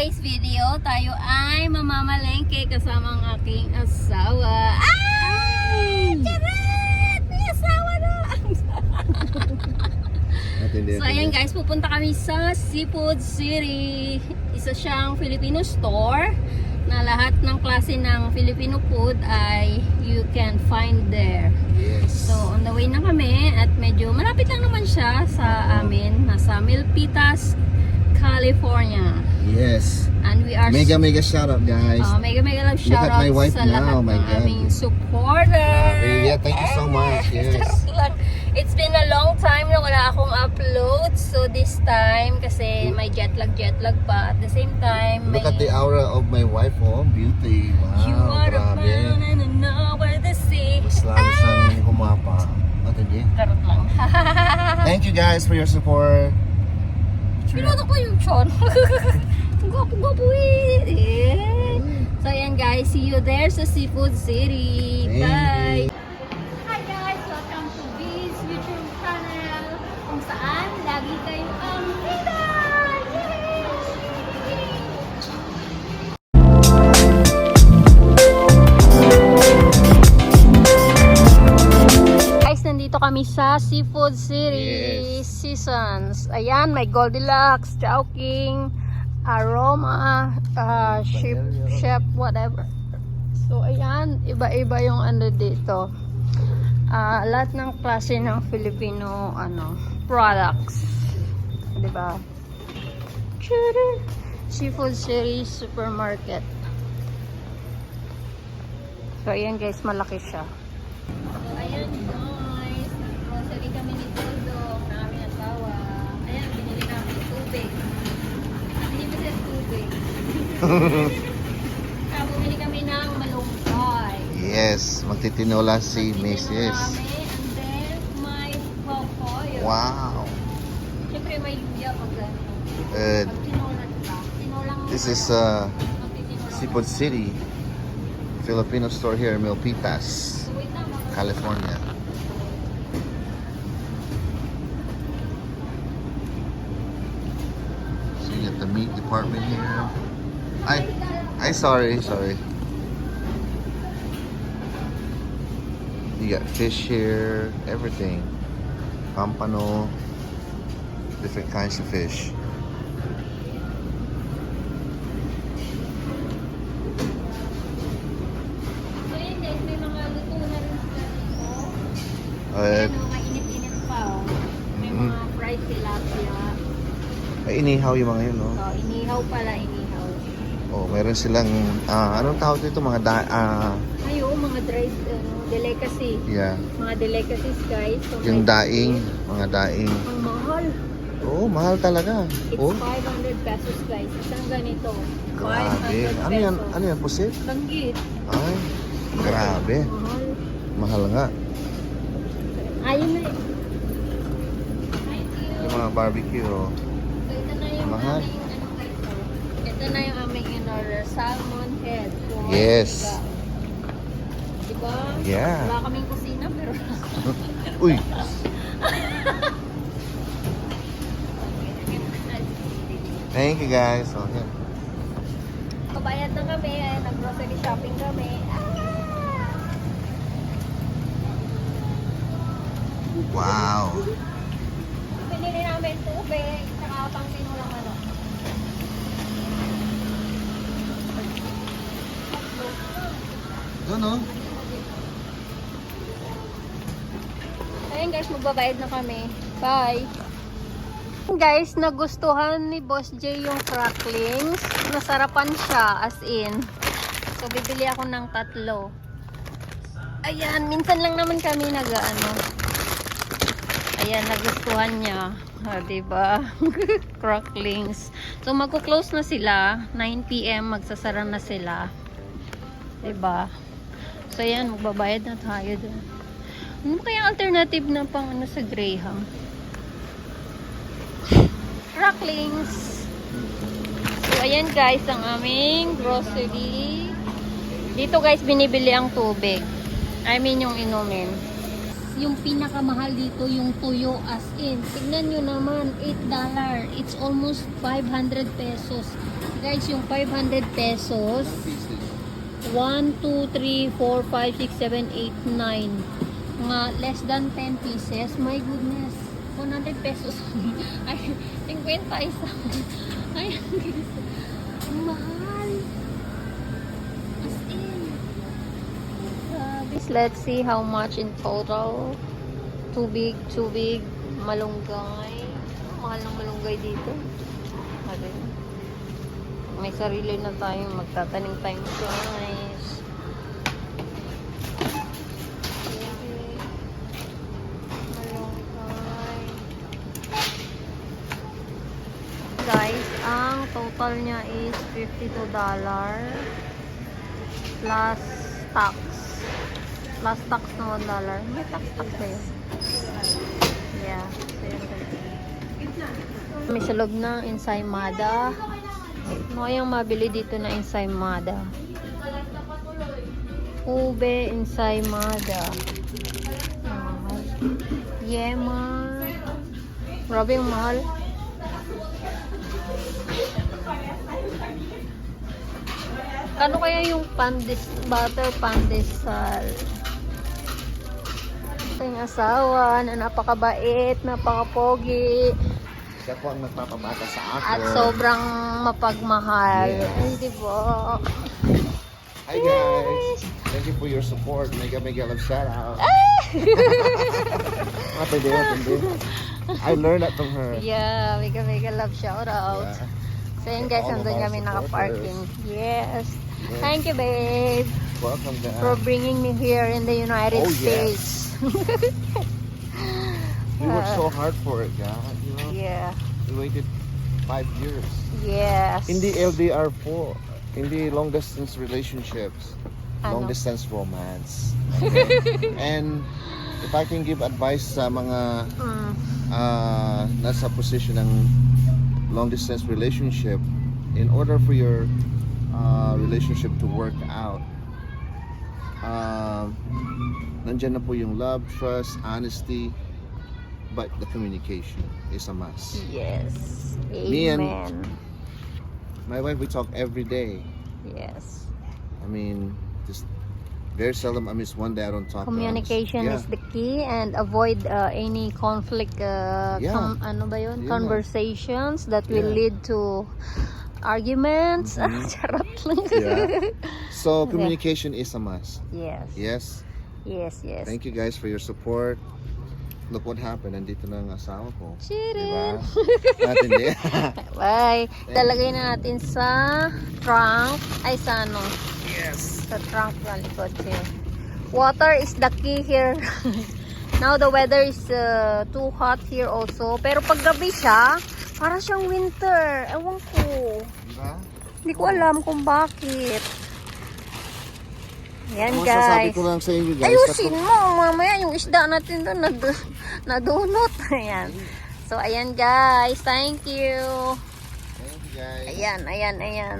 today's video, tayo ay mamamalengke kasama ang aking asawa. Ay! Charot! May asawa na! So, ayan guys, pupunta kami sa Seafood City. Isa siyang Filipino store na lahat ng klase ng Filipino food ay you can find there. Yes. So, on the way na kami at medyo malapit lang naman siya sa amin. Nasa Milpitas, California. Yes. And we are Mega mega shout out guys. uh, mega mega love Look at shout my wife sa now, lahat my ng God. aming supporter. Grabe. Yeah, thank you so much. Yes. It's been a long time na wala akong upload. So this time, kasi may jet lag, jet lag pa. At the same time, may... Look at the aura of my wife, oh, beauty. You Wow, are a grabe. man and I know where the sea. Mas lalo siyang humapa. Matindi. Karot lang. Thank you guys for your support. Pinuto ko yung chon. Gwapo-gwapo eh. Eh. So ayan guys, see you there sa Seafood City. Thank Bye! you. Hi guys! Welcome to B's YouTube channel kung saan lagi kayong ang! Guys, nandito kami sa Seafood City Yes. Seasons. Ayan, may Goldilocks, Chowking, Aroma, uh, Chef, Chef, whatever. So, ayan, iba-iba yung ano dito. Ah, lahat ng klase ng Filipino ano, products. ba? Tara! Seafood City Supermarket. So, ayan guys, malaki siya. So, ayan guys, grocery kami ni Todo, na aming asawa. Ayan, binili namin tubig. Siya tubig? Ah, bumili kami ng malunggay. Yes, magtitinola si Mrs. And then, may papaya. Wow. Siyempre, may luya pag tinolang mo This is uh. Seafood City, Filipino store here in Milpitas, California. So you got the meat department here. I, I sorry, sorry. You got fish here, everything. Pampano, different kinds of fish. So, yun guys, may mga luto na rin sila dito. Uh, Ayan, oh, mainit-init pa, oh. May Mhm. mga fried tilapia. Ay, inihaw yung mga yun, no? So, inihaw pala, inihaw. Oh, meron silang, ah, anong tawag dito? Mga da, ah, Ay, oh, mga dried, ano, delicacy. yeah. Mga delicacies, guys. So, Yung may daing, mga daing. Ang mahal. Oo, mahal talaga. It's Oh, 500 pesos, guys. Isang ganito. grabe. 500 Ano yan? Ano yan, pusit? Langgit. Ay, grabe. Mahal. Mahal nga. Ayun na. Thank you. Yung mga barbecue, oh. So, ito na yung Mahal. Ito na yung aming in-order. Salmon head. for Yes. Diba? Yeah. Wala kaming kusina, pero... Uy, thank you guys. Oh, yan. Pabayad na kami. Ayan, nag-grocery shopping kami. Ah! Wow. Pinili namin tubig. Saka pang tinulang ano. Doon, oh. Ayun guys, magbabayad na kami. Bye! Guys, nagustuhan ni Boss J yung cracklings. Nasarapan siya, as in. So, bibili ako ng tatlo. Ayan, minsan lang naman kami nag-ano. Ayan, nagustuhan niya. Ah, diba? cracklings. So, magko-close na sila. 9pm, magsasara na sila. Diba? So, ayan, magbabayad na tayo dun. Ano kaya alternative na pang ano sa Graham? Cracklings. So, ayan guys, ang aming grocery. Dito guys, binibili ang tubig. I mean yung inumin. yung pinakamahal dito, yung tuyo as in. Tignan nyo naman, $8. It's almost 500 pesos. Guys, yung 500 pesos, 1, 2, 3, 4, 5, 6, 7, 8, 9. Mga less than 10 pieces. My goodness. 100 pesos. Ay, 50 isa. Ay, ang mahal. As in. Grabe. Let's see how much in total. Tubig, tubig, malunggay. Mahal ng malunggay dito. May sarili na tayo. Magtatanim tayong guys. Guys, ang total niya is $52 plus tax. Plus tax na $1. May tax tax ba yun? Yeah. So, yun. May salog na ensaymada. Ano kayang mabili dito na ensaymada? Ube ensaymada. Ah, Yema. Grabe yung mahal. Kano kaya yung pandis, butter pandesal? Ito yung asawa na napakabait, napakapogi. Siya po ang nagpapabata sa akin. At sobrang mapagmahal. Yes. Ay, di ba? Hi guys! Thank you for your support. Mega mega love shout out. Matindi, matindi. I learned that from her. Yeah, mega mega love shout out. Yeah. So yun guys, nandun kami naka-parking. Yes. Yes. Thank you babe Welcome for guys. bringing me here in the United Oh, States. We worked so hard for it, God. Yeah. we waited five years. Yes. Hindi LDR po. Hindi long distance relationships. Long Ano? distance romance. Okay? And if I can give advice sa mga Mm. uh, nasa position ng long distance relationship, in order for your uh, relationship to work out, um, nandyan na po yung love, trust, honesty, but the communication is a must. Yes. Amen. Me and- My wife, we talk every day. Yes. I mean, just very seldom I miss one day I don't talk. Communication yeah. is the key and avoid uh, any conflict uh, Yeah. com- ano ba yun? Nga. conversations that will Yeah. lead to arguments. Mhm. Charot lang. Yeah. So communication is a must. Yes. Yes. Yes, yes. Thank you guys for your support. Look what happened. Nandito na ang asawa ko. Chirin. Diba? At hindi. Bye. Talagay na natin sa trunk. Ay, sa ano? yes. Sa trunk na likod here. Water is the key here. Now the weather is uh, too hot here also. Pero pag gabi siya, para siyang winter. Ewan ko. Diba? Hindi ko alam kung bakit. Yan Ang masasabi guys. ko lang sa inyo guys. Ayusin mo mamaya yung isda natin doon nad nadunot. Ayan. So ayan guys. Thank you. Thank you guys. Ayan, ayan, ayan.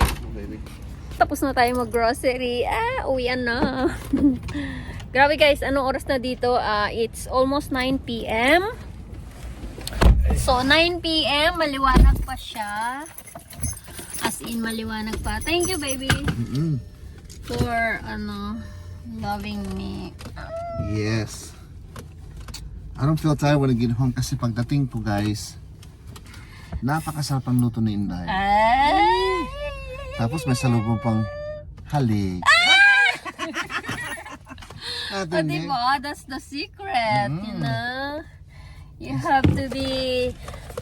Oh, baby. Tapos na tayo mag-grocery. Ah, uwian na. Grabe guys, anong oras na dito? Ah, it's almost 9 p.m. So, 9 p.m. Maliwanag pa siya. As in, maliwanag pa. Thank you, baby, Mm-mm. for, ano, loving me. Yes. I don't feel tired when I get home kasi pagdating po guys, napakasarap ang luto ni Inday. Ay! Tapos may salubong pang halik. At Oh, diba? That's the secret, you Mm. know? You have to be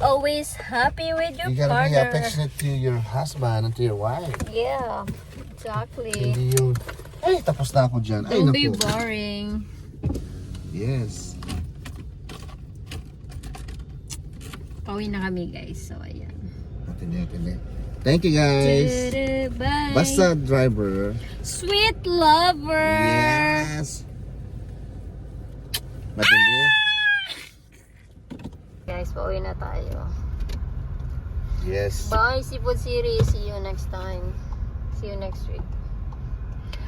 always happy with your You gotta be partner. affectionate to your husband and to your wife. Yeah, exactly. Hindi yung, ay, tapos na ako dyan. Ay, Don't be naku. boring. Yes. Pauwi na kami guys. So, ayan. Matindi, matindi. Thank you guys. Bye. Basta driver. Sweet lover. Yes. Matindi. Guys, pauwi na tayo. Yes. Bye, Seafood Series. See you next time. See you next week.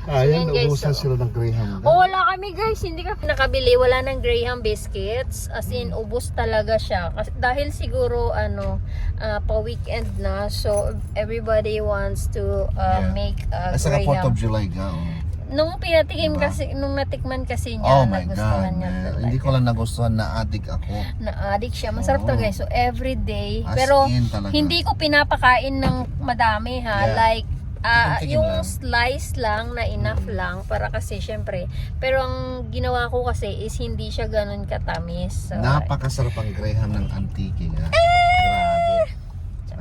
Ayan, Ayan, guys, naubusan oh. sila ng Graham. Oh, wala kami guys, hindi kami nakabili, wala ng Graham biscuits. As in, ubos talaga siya. Kasi, dahil siguro, ano, ah, pa-weekend na. So, everybody wants to uh, Yeah. make a Nasa ka 4th Graham. of July ka. Oh, Nung pinatikim Diba? kasi, nung natikman kasi niya, oh my nagustuhan God, niya man. talaga. Hindi ko lang nagustuhan na addict ako. Na-addict siya. Masarap Oo. talaga. eh. So, every day. As Pero, in talaga. hindi ko pinapakain ng madami ha. Yeah. Like, Tikim-tikim yung lang. slice lang na enough Mm. lang para kasi syempre. Pero ang ginawa ko kasi is hindi siya ganun katamis. So, Napakasarap ang Graham ng Antique. Ah. Grabe.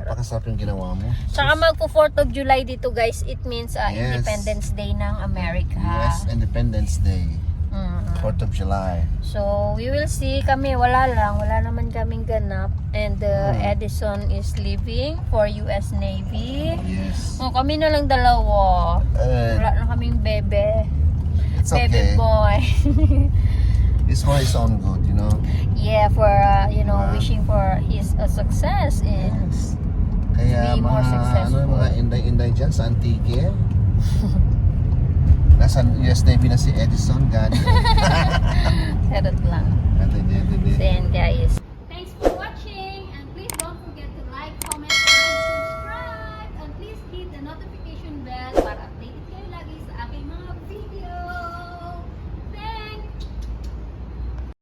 Napakasarap yung ginawa mo. Tsaka magpo 4th of July dito guys, it means ah, Yes. Independence Day ng America. US Independence Day. Mm. 4th of July. So, we will see kami. Wala lang. Wala naman kaming ganap. And uh, Hmm. Edison is leaving for US Navy. Yes. Oh, kami na lang dalawa. Uh, Wala na kaming bebe. it's Bebe okay. boy. It's for his own good, you know. yeah, for, uh, you know, Diba? wishing for his uh, success in Yes. Kaya be more mga, ano, mga inday-inday dyan sa Antique. Nasa US Navy na si Edison, gani. Charot lang. Hindi. So, yan guys.